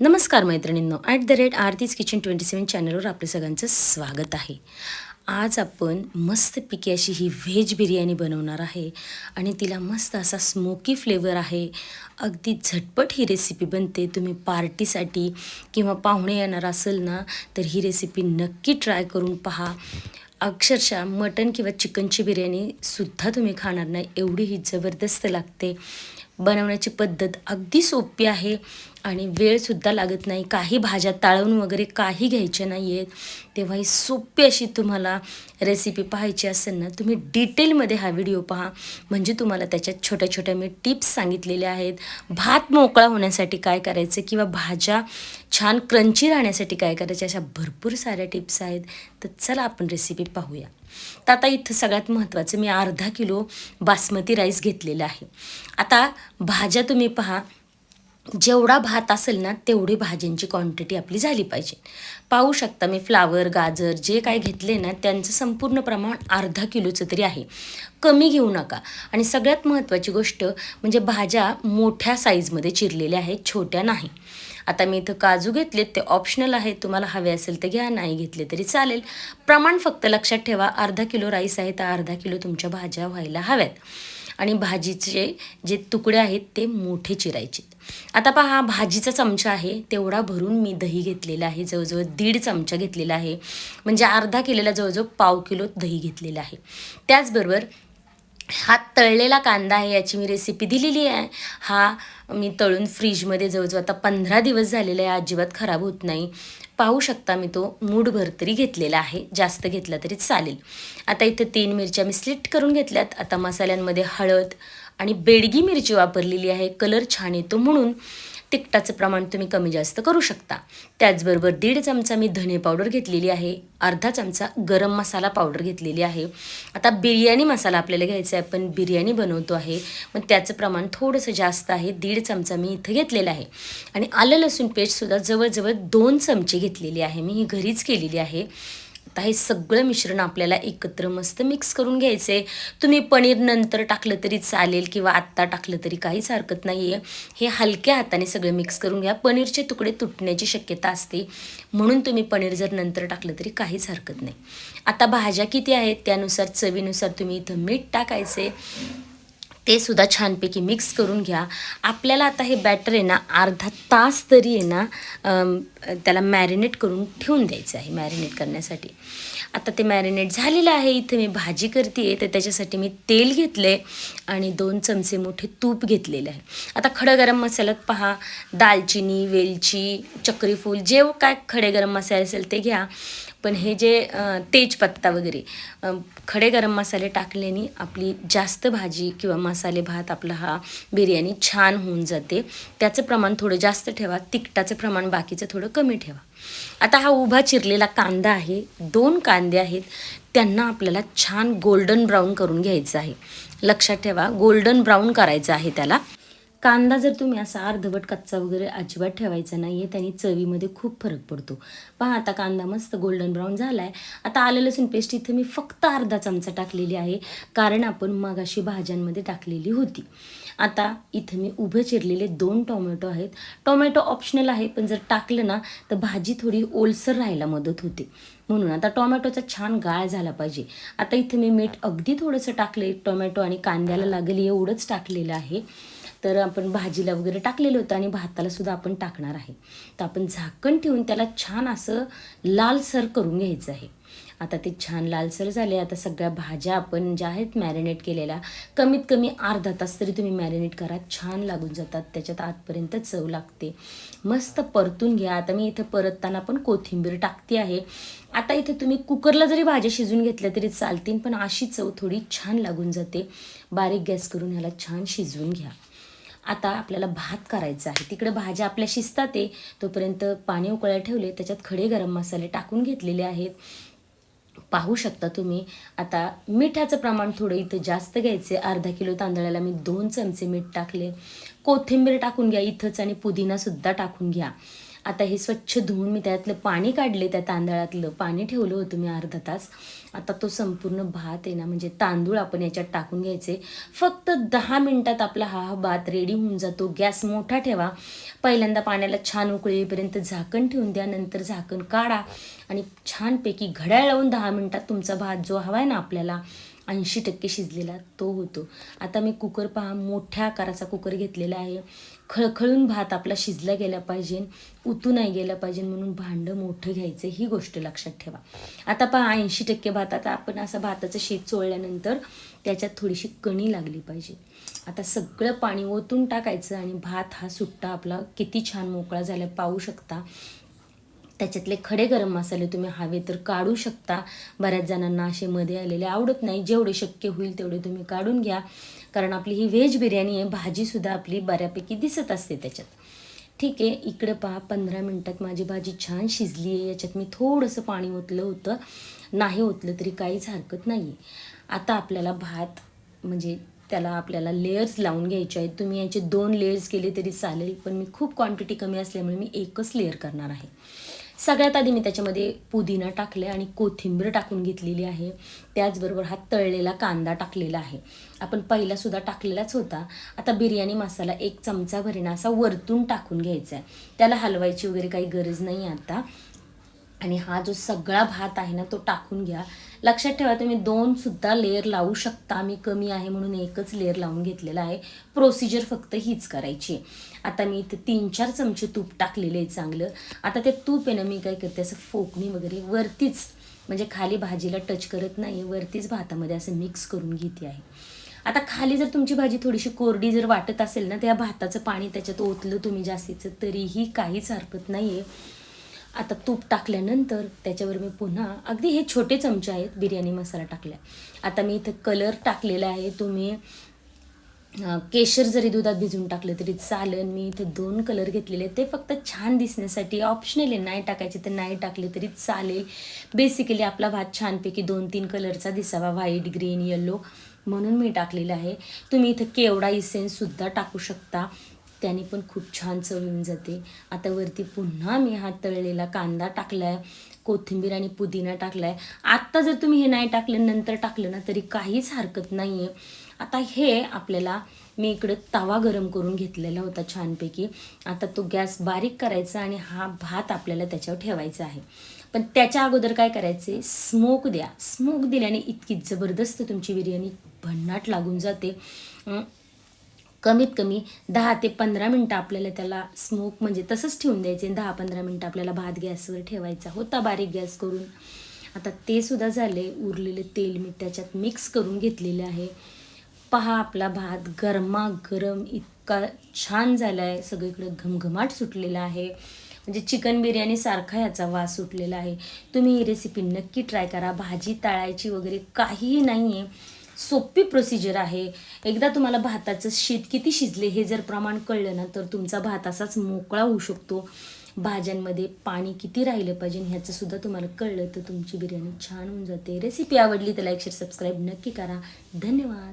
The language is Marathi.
नमस्कार मैत्रिणींनो. At the rate Aarti's kitchen twenty seven चॅनलवर आपलं सगळ्यांचं स्वागत आहे. आज आपण मस्तपैकी अशी ही व्हेज बिर्याणी बनवणार आहे आणि तिला मस्त असा स्मोकी फ्लेवर आहे. अगदी झटपट ही रेसिपी बनते. तुम्ही पार्टीसाठी किंवा पाहुणे येणार असेल ना तर ही रेसिपी नक्की ट्राय करून पहा. अक्षरशः मटन किंवा चिकनची बिर्याणीसुद्धा तुम्ही खाणार नाही. एवढी ही जबरदस्त लागते. बनवण्याची पद्धत अगदी सोपी आहे. आणि वेळसुद्धा लागत नाही. काही भाज्या ताळवून वगैरे काही घ्यायच्या नाही आहेत तेव्हा ही सोपी अशी तुम्हाला रेसिपी पाहायची असेल ना तुम्ही डिटेलमध्ये हा व्हिडिओ पहा. म्हणजे तुम्हाला त्याच्यात छोट्या छोट्या मी टिप्स सांगितलेल्या आहेत. भात मोकळा होण्यासाठी काय करायचं किंवा भाज्या छान क्रंची राहण्यासाठी काय करायचं अशा भरपूर साऱ्या टिप्स आहेत. तर चला आपण रेसिपी पाहूया. तर आता इथं सगळ्यात महत्त्वाचं मी अर्धा किलो बासमती राईस घेतलेला आहे. आता भाज्या तुम्ही पहा. जेवढा भात असेल ना तेवढी भाज्यांची क्वांटिटी आपली झाली पाहिजे. पाहू शकता मी फ्लावर गाजर जे काय घेतले ना त्यांचं संपूर्ण प्रमाण अर्धा किलोचं तरी आहे. कमी घेऊ नका. आणि सगळ्यात महत्त्वाची गोष्ट म्हणजे भाज्या मोठ्या साईजमध्ये चिरलेल्या आहेत छोट्या नाही. आता मी इथं काजू घेतलेत ते ऑप्शनल आहेत. तुम्हाला हवे असेल तर घ्या नाही घेतले तरी चालेल. प्रमाण फक्त लक्षात ठेवा अर्धा किलो राईस आहे तर अर्धा किलो तुमच्या भाज्या व्हायला हव्यात. आणि भाजीचे जे तुकडे आहेत ते मोठे चिरायचे आता पहा हा भाजीचा चमचा आहे तेवढा भरून मी दही घेतलेला आहे जवळजवळ दीड चमचा घेतलेला आहे. म्हणजे अर्धा किलोला जवळजवळ पाव किलो दही घेतलेला आहे. त्याचबरोबर हा तळलेला कांदा आहे याची मी रेसिपी दिलेली आहे. हा मी तळून फ्रीजमध्ये जवळजवळ आता पंधरा दिवस झालेला आहे अजिबात खराब होत नाही. पाहू शकता मी तो मूडभर तरी घेतलेला आहे जास्त घेतला तरी चालेल. आता इथं तीन मिरच्या मी स्लिट करून घेतल्यात. आता मसाल्यांमध्ये हळद आणि बेडगी मिरची वापरलेली आहे. कलर छान येतो म्हणून तिखटाचं प्रमाण तुम्ही कमी जास्त करू शकता. त्याचबरोबर दीड चमचा मी धने पावडर घेतलेली आहे. अर्धा चमचा गरम मसाला पावडर घेतलेली आहे. आता बिर्याणी मसाला आपल्याला घ्यायचा आहे. आपण बिर्याणी बनवतो आहे. मग त्याचं प्रमाण थोडंसं जास्त आहे. दीड चमचा मी इथं घेतलेला आहे. आणि आलं लसूण पेस्टसुद्धा जवळजवळ दोन चमचे घेतलेली आहे. मी ही घरीच केलेली आहे. आता हे सगळं मिश्रण आपल्याला एकत्र मस्त मिक्स करून घ्यायचं आहे तुम्ही पनीर नंतर टाकलं तरी चालेल किंवा आत्ता टाकलं तरी काहीच हरकत नाही आहे हे हलक्या हाताने सगळं मिक्स करून घ्या. पनीरचे तुकडे तुटण्याची शक्यता असते. म्हणून तुम्ही पनीर जर नंतर टाकलं तरी काहीच हरकत नाही. आता भाज्या किती आहेत? त्यानुसार चवीनुसार तुम्ही इथं मीठ टाकायचे ते सुद्धा छानपैकी मिक्स करून घ्या. आपल्याला आता हे बॅटर आहे ना अर्धा तास तरी आहे ना त्याला मॅरिनेट करून ठेवून द्यायचं आहे मॅरिनेट करण्यासाठी. आता ते मॅरिनेट झालेलं आहे इथे मी भाजी करते तर त्याच्यासाठी मी तेल घेतलं आहे आणि दोन चमचे मोठे तूप घेतलेलं आहे. आता खडं गरम मसाल्यात पहा दालचिनी वेलची चक्रीफूल जे काय खडे गरम मसाले असेल ते घ्या. पण हे जे तेजपत्ता वगैरे खडे गरम मसाले टाकल्याने आपली जास्त भाजी किंवा मसाले भात आपला हा बिर्याणी छान होऊन जाते. त्याचं प्रमाण थोडं जास्त ठेवा तिखटाचं प्रमाण बाकीचं थोडं कमी ठेवा. आता हा उभा चिरलेला कांदा आहे दोन कांदे आहेत त्यांना आपल्याला छान गोल्डन ब्राऊन करून घ्यायचं आहे. लक्षात ठेवा गोल्डन ब्राऊन करायचं आहे त्याला. कांदा जर तुम्ही असा अर्धवट कच्चा वगैरे अजिबात ठेवायचा नाही आहे त्याने चवीमध्ये खूप फरक पडतो. पहा आता कांदा मस्त गोल्डन ब्राऊन झाला आहे आता आलं लसूण पेस्ट इथं मी फक्त अर्धा चमचा टाकलेली आहे कारण आपण मगाशी भाज्यांमध्ये टाकलेली होती. आता इथं मी उभे चिरलेले दोन टोमॅटो आहेत. टोमॅटो ऑप्शनल आहे पण जर टाकलं ना तर भाजी थोडी ओलसर राहायला मदत होते. म्हणून आता टोमॅटोचा छान गाळ झाला पाहिजे. आता इथं मी मीठ अगदी थोडंसं टाकले टोमॅटो आणि कांद्याला लागेल एवढंच टाकलेलं आहे. तर आपण भाजीला वगैरे टाकलेलं होतं आणि भाताला सुद्धा आपण टाकणार आहे. तर आपण झाकण ठेवून त्याला छान असं लालसर करून घ्यायचं आहे. आता ते छान लालसर झाले आता सगळ्या भाज्या आपण ज्या आहेत मॅरिनेट केलेल्या कमीत कमी अर्धा तास तरी तुम्ही मॅरिनेट करा छान लागून जातात त्याच्यात आतपर्यंत चव लागते. मस्त परतून घ्या. आता मी इथं परतताना पण कोथिंबीर टाकते आहे. आता इथे तुम्ही कुकरला जरी भाज्या शिजून घेतल्या तरी चालतील पण अशी चव थोडी छान लागून जाते. बारीक गॅस करून ह्याला छान शिजवून घ्या. आता आपल्याला भात करायचा आहे. तिकडे भाज्या आपल्या शिजतात आहे तोपर्यंत पाणी उकळायला ठेवले त्याच्यात खडे गरम मसाले टाकून घेतलेले आहेत. पाहू शकता तुम्ही. आता मिठाचं प्रमाण थोडं इथं जास्त घ्यायचे अर्धा किलो तांदळाला मी दोन चमचे मीठ टाकले. कोथिंबीर टाकून घ्या इथंच आणि पुदिनासुद्धा टाकून घ्या. आता हे स्वच्छ धुवून मी त्यातलं पाणी काढले त्या तांदळातलं. पाणी ठेवलं होतं मी अर्धा तास. आता तो संपूर्ण भात आहे ना म्हणजे तांदूळ आपण याच्यात टाकून घ्यायचे. फक्त दहा मिनटात आपला हा हा भात रेडी होऊन जातो. गॅस मोठा ठेवा. पहिल्यांदा पाण्याला छान उकळीपर्यंत झाकण ठेवून द्या. नंतर झाकण काढा. आणि छानपैकी घड्याळ लावून दहा मिनटात तुमचा भात जो हवा आहे ना आपल्याला ऐंशी टक्के शिजलेला तो होतो. आता मी कुकर पहा मोठ्या आकाराचा कुकर घेतलेला आहे. खळखळून भात आपला शिजला गेला पाहिजे उतू नाही गेला पाहिजे म्हणून भांडं मोठं घ्यायचं ही गोष्ट लक्षात ठेवा. आता पहा ऐंशी टक्के भात आता आपण असं भाताचं शेत चोळल्यानंतर त्याच्यात थोडीशी कणी लागली पाहिजे. आता सगळं पाणी ओतून टाकायचं आणि भात हा सुट्टा आपला किती छान मोकळा झाला पाहू शकता. त्याच्यातले खडे गरम मसाले तुम्ही हवे तर काढू शकता. बऱ्याच जणांना असे मध्ये आलेले आवडत नाही. जेवढे शक्य होईल तेवढे तुम्ही काढून घ्या. कारण आपली ही व्हेज बिर्याणी आहे भाजीसुद्धा आपली बऱ्यापैकी दिसत असते त्याच्यात. ठीक आहे इकडं पहा पंधरा मिनटात माझी भाजी छान शिजली आहे याच्यात मी थोडंसं पाणी ओतलं होतं. नाही ओतलं तरी काहीच हरकत नाही आता आपल्याला भात म्हणजे त्याला आपल्याला लेयर्स लावून घ्यायचे आहेत. तुम्ही याचे दोन लेयर्स केले तरी चालेल पण मी खूप क्वांटिटी कमी असल्यामुळे मी एकच लेअर करणार आहे. सगळ्यात आधी मी त्याच्यामध्ये पुदिना टाकले आणि कोथिंबीर टाकून घेतलेली आहे. त्याचबरोबर हा तळलेला कांदा टाकलेला आहे. आपण पहिलासुद्धा टाकलेलाच होता. आता बिर्याणी मसाला एक चमचा भरीना असा वरतून टाकून घ्यायचा आहे त्याला हलवायची वगैरे काही गरज नाही आता. आणि हा जो सगळा भात आहे ना तो टाकून घ्या. लक्षात ठेवा तुम्ही दोन सुद्धा लेअर लावू शकता. मी कमी आहे म्हणून एकच लेअर लावून घेतलेला आहे. प्रोसिजर फक्त हीच करायची. आता मी इथे तीन चार चमचे तूप टाकलेले आहे चांगलं. आता ते तूप आहे ना मी काय करते असं फोकणी वगैरे वरतीच म्हणजे खाली भाजीला टच करत नाही वरतीच भातामध्ये असं मिक्स करून घेते आहे. आता खाली जर तुमची भाजी थोडीशी कोरडी जर वाटत असेल ना त्या भाताचं पाणी त्याच्यात ओतलं तुम्ही जास्तीचं तरीही काहीच हरकत नाही आहे आता तूप टाकल्यानंतर त्याच्यावर मी पुन्हा अगदी हे छोटे चमचे आहेत बिर्याणी मसाला टाकला आता मी इथं कलर टाकलेला आहे तुम्ही केशर जरी दुधात भिजून टाकलं तरी चालेल. मी इथं दोन कलर घेतलेले आहेत ते फक्त छान दिसण्यासाठी. ऑप्शनल आहे नाही टाकायचे तर नाही टाकले तरी चालेल. बेसिकली आपला भात छानपैकी दोन तीन कलरचा दिसावा व्हाईट ग्रीन येल्लो म्हणून मी टाकलेला आहे. तुम्ही इथं केवडा इसेन्ससुद्धा टाकू शकता. त्याने पण खूप छान चव येऊन जाते. आता वरती पुन्हा मी हा तळलेला कांदा टाकला आहे कोथिंबीर आणि पुदिना टाकला आहे आत्ता जर तुम्ही हे नाही टाकलं नंतर टाकलं ना तरी काहीच हरकत नाही आहे आता हे आपल्याला मी इकडं तवा गरम करून घेतलेला होता छानपैकी. आता तो गॅस बारीक करायचा आणि हा भात आपल्याला त्याच्यावर ठेवायचा आहे. पण त्याच्या अगोदर काय करायचे? स्मोक द्या. स्मोक दिल्याने इतकी जबरदस्त तुमची बिर्याणी भन्नाट लागून जाते. कमीत कमी दहा ते पंधरा मिनटं आपल्याला त्याला स्मोक म्हणजे तसंच ठेवून द्यायचे. दहा पंधरा मिनटं आपल्याला भात गॅसवर ठेवायचा होता बारीक गॅस करून. आता ते सुद्धा झाले. उरलेले तेल मी त्याच्यात मिक्स करून घेतलेले आहे. पहा आपला भात गरमागरम इतका छान झाला आहे सगळीकडे घमघमाट सुटलेला आहे. म्हणजे चिकन बिर्याणी सारखा याचा वास सुटलेला आहे. तुम्ही ही रेसिपी नक्की ट्राय करा. भाजी तळायची वगैरे काहीही नाही आहे सोपी प्रोसिजर आहे. एकदा तुम्हाला भाताचं शीत किती शिजले हे जर प्रमाण कळलं ना तर तुमचा भात असाच मोकळा होऊ शकतो. भाज्यांमध्ये पाणी किती राहिलं पाहिजे ह्याचं सुद्धा तुम्हाला कळलं तर तुमची बिर्याणी छान होऊन जाते. रेसिपी आवडली तर लाईक शेअर सबस्क्राईब नक्की करा. धन्यवाद.